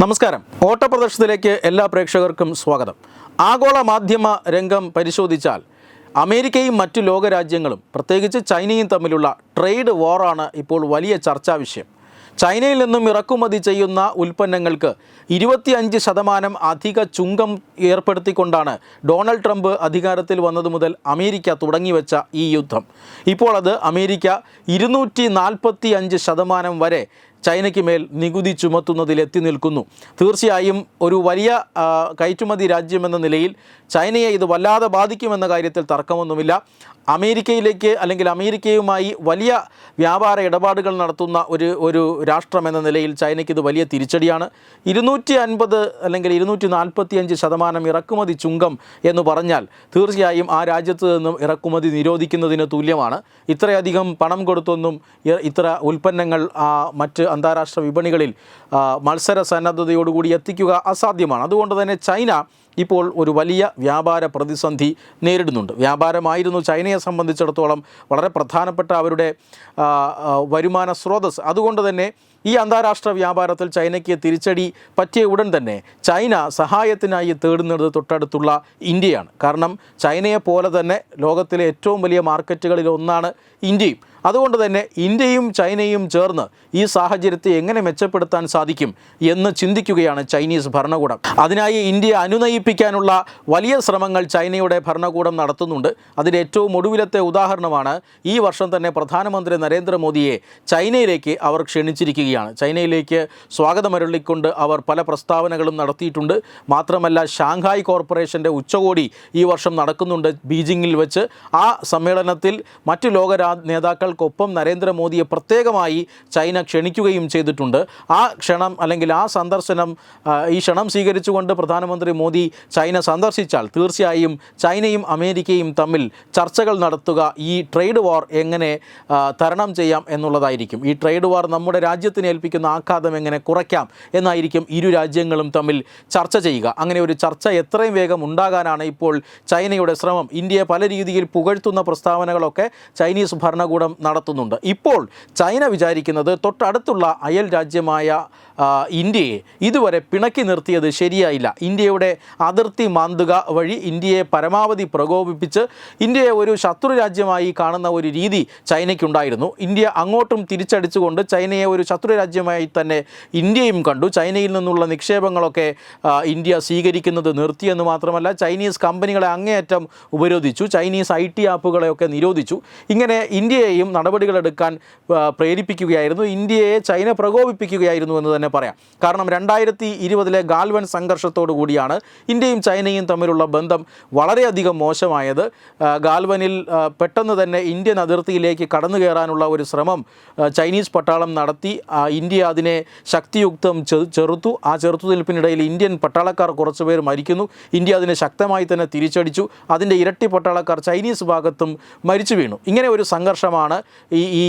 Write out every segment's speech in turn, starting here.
നമസ്കാരം. ഓട്ടപ്രദർശനത്തിലേക്ക് എല്ലാ പ്രേക്ഷകർക്കും സ്വാഗതം. ആഗോള മാധ്യമ രംഗം പരിശോധിച്ചാൽ അമേരിക്കയും മറ്റു ലോകരാജ്യങ്ങളും പ്രത്യേകിച്ച് ചൈനയും തമ്മിലുള്ള ട്രേഡ് വാറാണ് ഇപ്പോൾ വലിയ ചർച്ചാ വിഷയം. ചൈനയിൽ നിന്നും ഇറക്കുമതി ചെയ്യുന്ന ഉൽപ്പന്നങ്ങൾക്ക് ഇരുപത്തിയഞ്ച് ശതമാനം അധിക ചുങ്കം ഏർപ്പെടുത്തിക്കൊണ്ടാണ് ഡൊണാൾഡ് ട്രംപ് അധികാരത്തിൽ വന്നത് മുതൽ അമേരിക്ക തുടങ്ങിവെച്ച ഈ യുദ്ധം. ഇപ്പോൾ അത് അമേരിക്ക ഇരുന്നൂറ്റി ശതമാനം വരെ ചൈനയ്ക്ക് മേൽ നികുതി ചുമത്തുന്നതിൽ എത്തി നിൽക്കുന്നു. തീർച്ചയായും ഒരു വലിയ കയറ്റുമതി രാജ്യമെന്ന നിലയിൽ ചൈനയെ ഇത് വല്ലാതെ ബാധിക്കുമെന്ന കാര്യത്തിൽ തർക്കമൊന്നുമില്ല. അമേരിക്കയിലേക്ക് അല്ലെങ്കിൽ അമേരിക്കയുമായി വലിയ വ്യാപാര ഇടപാടുകൾ നടത്തുന്ന ഒരു ഒരു രാഷ്ട്രം എന്ന നിലയിൽ ചൈനയ്ക്ക് ഇത് വലിയ തിരിച്ചടിയാണ്. ഇരുന്നൂറ്റി അൻപത് അല്ലെങ്കിൽ ഇരുന്നൂറ്റി നാൽപ്പത്തി അഞ്ച് ശതമാനം ഇറക്കുമതി ചുങ്കം എന്ന് പറഞ്ഞാൽ തീർച്ചയായും ആ രാജ്യത്ത് നിന്നും ഇറക്കുമതി നിരോധിക്കുന്നതിന് തുല്യമാണ്. ഇത്രയധികം പണം കൊടുത്തൊന്നും ഇത്ര ഉൽപ്പന്നങ്ങൾ മറ്റ് അന്താരാഷ്ട്ര വിപണികളിൽ മത്സര സന്നദ്ധതയോടുകൂടി എത്തിക്കുക അസാധ്യമാണ്. അതുകൊണ്ട് തന്നെ ചൈന ഇപ്പോൾ ഒരു വലിയ വ്യാപാര പ്രതിസന്ധി നേരിടുന്നുണ്ട്. വ്യാപാരമായിരുന്നു ചൈനയെ സംബന്ധിച്ചിടത്തോളം വളരെ പ്രധാനപ്പെട്ട അവരുടെ വരുമാന സ്രോതസ് അതുകൊണ്ട് തന്നെ ഈ അന്താരാഷ്ട്ര വ്യാപാരത്തിൽ ചൈനയ്ക്ക് തിരിച്ചടി പറ്റിയ ഉടൻ തന്നെ ചൈന സഹായത്തിനായി തേടുന്നത് തൊട്ടടുത്തുള്ള ഇന്ത്യയാണ്. കാരണം ചൈനയെ പോലെ തന്നെ ലോകത്തിലെ ഏറ്റവും വലിയ മാർക്കറ്റുകളിൽ ഒന്നാണ് ഇന്ത്യയും. അതുകൊണ്ട് തന്നെ ഇന്ത്യയും ചൈനയും ചേർന്ന് ഈ സാഹചര്യത്തെ എങ്ങനെ മെച്ചപ്പെടുത്താൻ സാധിക്കും എന്ന് ചിന്തിക്കുകയാണ് ചൈനീസ് ഭരണകൂടം. അതിനായി ഇന്ത്യയെ അനുനയിപ്പിക്കാനുള്ള വലിയ ശ്രമങ്ങൾ ചൈനയുടെ ഭരണകൂടം നടത്തുന്നുണ്ട്. അതിന്റെ ഏറ്റവും ഒടുവിലത്തെ ഉദാഹരണമാണ് ഈ വർഷം തന്നെ പ്രധാനമന്ത്രി നരേന്ദ്രമോദിയെ ചൈനയിലേക്ക് അവർ ക്ഷണിച്ചിരിക്കുകയാണ്. ചൈനയിലേക്ക് സ്വാഗതമരുള്ളിക്കൊണ്ട് അവർ പല പ്രസ്താവനകളും നടത്തിയിട്ടുണ്ട്. മാത്രമല്ല ഷാങ്ഹായ് കോർപ്പറേഷന്റെ ഉച്ചകോടി ഈ വർഷം നടക്കുന്നുണ്ട് ബീജിംഗിൽ വെച്ച്. ആ സമ്മേളനത്തിൽ മറ്റു ലോക നേതാക്കൾക്കൊപ്പം നരേന്ദ്രമോദിയെ പ്രത്യേകമായി ചൈന ക്ഷണിക്കുകയും ചെയ്തിട്ടുണ്ട്. ആ ക്ഷണം അല്ലെങ്കിൽ ആ സന്ദർശനം ഈ ക്ഷണം സ്വീകരിച്ചുകൊണ്ട് പ്രധാനമന്ത്രി മോദി ചൈന സന്ദർശിച്ചാൽ തീർച്ചയായും ചൈനയും അമേരിക്കയും തമ്മിൽ ചർച്ചകൾ നടത്തുക ഈ ട്രേഡ് വാർ എങ്ങനെ തരണം ചെയ്യാം എന്നുള്ളതായിരിക്കും. ഈ ട്രേഡ് വാർ നമ്മുടെ രാജ്യത്തിന് ഏൽപ്പിക്കുന്ന ആഘാതം എങ്ങനെ കുറയ്ക്കാം എന്നായിരിക്കും ഇരു രാജ്യങ്ങളും തമ്മിൽ ചർച്ച ചെയ്യുക. അങ്ങനെ ഒരു ചർച്ച എത്രയും വേഗം ഉണ്ടാകാനാണ് ഇപ്പോൾ ചൈനയുടെ ശ്രമം. ഇന്ത്യയെ പല രീതിയിൽ പുകഴ്ത്തുന്ന പ്രസ്താവനകളൊക്കെ ചൈനീസ് ഭരണകൂടം നടത്തുന്നുണ്ട്. ഇപ്പോൾ ചൈന വിചാരിക്കുന്നത് തൊട്ടടുത്തുള്ള അയൽ രാജ്യമായ ഇന്ത്യയെ ഇതുവരെ പിണക്കി നിർത്തിയത് ശരിയായില്ല. ഇന്ത്യയുടെ അതിർത്തി മാന്തുക വഴി ഇന്ത്യയെ പരമാവധി പ്രകോപിപ്പിച്ച് ഇന്ത്യയെ ഒരു ശത്രു രാജ്യമായി കാണുന്ന ഒരു രീതി ചൈനയ്ക്കുണ്ടായിരുന്നു. ഇന്ത്യ അങ്ങോട്ടും തിരിച്ചടിച്ചുകൊണ്ട് ചൈനയെ ഒരു ശത്രു രാജ്യമായി തന്നെ ഇന്ത്യയും കണ്ടു. ചൈനയിൽ നിന്നുള്ള നിക്ഷേപങ്ങളൊക്കെ ഇന്ത്യ സ്വീകരിക്കുന്നത് നിർത്തിയെന്ന് മാത്രമല്ല ചൈനീസ് കമ്പനികളെ അങ്ങേയറ്റം ഉപരോധിച്ചു. ചൈനീസ് ഐ ടി ആപ്പുകളെയൊക്കെ നിരോധിച്ചു. ഇങ്ങനെ ഇന്ത്യയെയും നടപടികളെടുക്കാൻ പ്രേരിപ്പിക്കുകയായിരുന്നു. ഇന്ത്യയെ ചൈന പ്രകോപിപ്പിക്കുകയായിരുന്നു എന്ന് തന്നെ പറയാം. കാരണം രണ്ടായിരത്തി ഇരുപതിലെ ഗാൽവൻ സംഘർഷത്തോടു കൂടിയാണ് ഇന്ത്യയും ചൈനയും തമ്മിലുള്ള ബന്ധം വളരെയധികം മോശമായത്. ഗാൽവനിൽ പെട്ടെന്ന് തന്നെ ഇന്ത്യൻ അതിർത്തിയിലേക്ക് കടന്നു കയറാനുള്ള ഒരു ശ്രമം ചൈനീസ് പട്ടാളം നടത്തി. ഇന്ത്യ അതിനെ ശക്തിയുക്തം ചെറുത്തു. ആ ചെറുത്തുനിൽപ്പിനിടയിൽ ഇന്ത്യൻ പട്ടാളക്കാർ കുറച്ചുപേർ മരിക്കുന്നു. ഇന്ത്യ അതിനെ ശക്തമായി തന്നെ തിരിച്ചടിച്ചു. അതിന്റെ ഇരട്ടി പട്ടാളക്കാർ ചൈനീസ് ഭാഗത്തും മരിച്ചു വീണു. ഇങ്ങനെ ഒരു സംഘർഷമാണ് ഈ ഈ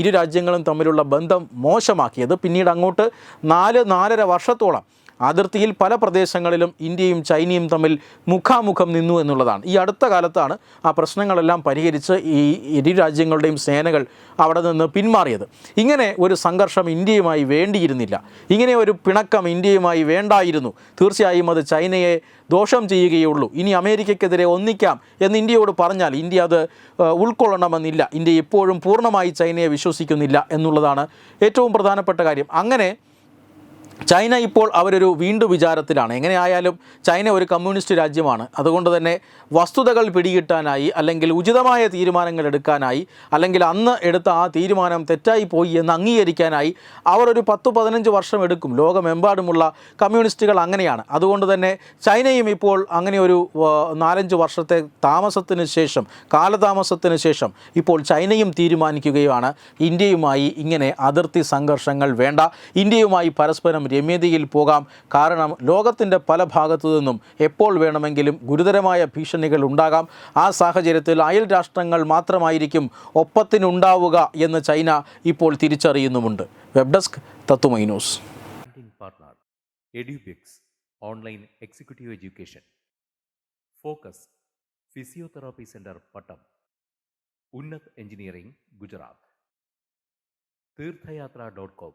ഇരു രാജ്യങ്ങളും തമ്മിലുള്ള ബന്ധം മോശമാക്കിയത്. പിന്നീട് അങ്ങോട്ട് നാല് നാലര വർഷത്തോളം. അതിർത്തിയിൽ പല പ്രദേശങ്ങളിലും ഇന്ത്യയും ചൈനയും തമ്മിൽ മുഖാമുഖം നിന്നു എന്നുള്ളതാണ്. ഈ അടുത്ത കാലത്താണ് ആ പ്രശ്നങ്ങളെല്ലാം പരിഹരിച്ച് ഈ ഇരു രാജ്യങ്ങളുടെയും സേനകൾ അവിടെ നിന്ന് പിന്മാറിയത്. ഇങ്ങനെ ഒരു സംഘർഷം ഇന്ത്യയുമായി വേണ്ടിയിരുന്നില്ല. ഇങ്ങനെ ഒരു പിണക്കം ഇന്ത്യയുമായി വേണ്ടായിരുന്നു. തീർച്ചയായും അത് ചൈനയെ ദോഷം ചെയ്യുകയുള്ളൂ. ഇനി അമേരിക്കയ്ക്കെതിരെ ഒന്നിക്കാം എന്ന് ഇന്ത്യയോട് പറഞ്ഞാൽ ഇന്ത്യ അത് ഉൾക്കൊള്ളണമെന്നില്ല. ഇന്ത്യ ഇപ്പോഴും പൂർണമായി ചൈനയെ വിശ്വസിക്കുന്നില്ല എന്നുള്ളതാണ് ഏറ്റവും പ്രധാനപ്പെട്ട കാര്യം. അങ്ങനെ ചൈന ഇപ്പോൾ അവരൊരു വീണ്ടും വിചാരത്തിലാണ്. എങ്ങനെയായാലും ചൈന ഒരു കമ്മ്യൂണിസ്റ്റ് രാജ്യമാണ്. അതുകൊണ്ട് തന്നെ വസ്തുതകൾ പിടികിട്ടാനായി അല്ലെങ്കിൽ ഉചിതമായ തീരുമാനങ്ങൾ എടുക്കാനായി അല്ലെങ്കിൽ അന്ന് എടുത്ത ആ തീരുമാനം തെറ്റായി പോയി എന്ന് അംഗീകരിക്കാനായി അവർ ഒരു പത്ത് പതിനഞ്ച് വർഷം എടുക്കും. ലോകമെമ്പാടുമുള്ള കമ്മ്യൂണിസ്റ്റുകൾ അങ്ങനെയാണ്. അതുകൊണ്ട് തന്നെ ചൈനയും ഇപ്പോൾ അങ്ങനെ ഒരു നാലഞ്ച് വർഷത്തെ താമസത്തിന് ശേഷം കാലതാമസത്തിന് ശേഷം ഇപ്പോൾ ചൈനയും തീരുമാനിക്കുകയാണ്. ഇന്ത്യയുമായി ഇങ്ങനെ അതിർത്തി സംഘർഷങ്ങൾ വേണ്ട. ഇന്ത്യയുമായി പരസ്പരം രമ്യതയിൽ പോകാം. കാരണം ലോകത്തിന്റെ പല ഭാഗത്തു നിന്നും എപ്പോൾ വേണമെങ്കിലും ഗുരുതരമായ ഭീഷണികൾ ഉണ്ടാകാം. ആ സാഹചര്യത്തിൽ അയൽ രാഷ്ട്രങ്ങൾ മാത്രമായിരിക്കും ഒപ്പത്തിനുണ്ടാവുക എന്ന് ചൈന ഇപ്പോൾ തിരിച്ചറിയുന്നുമുണ്ട്. Web desk Tatvamayi news. Partner EduBix Online Executive Education. Focus Physiotherapy Center Pattam. Unnat Engineering Theerthayathra dot com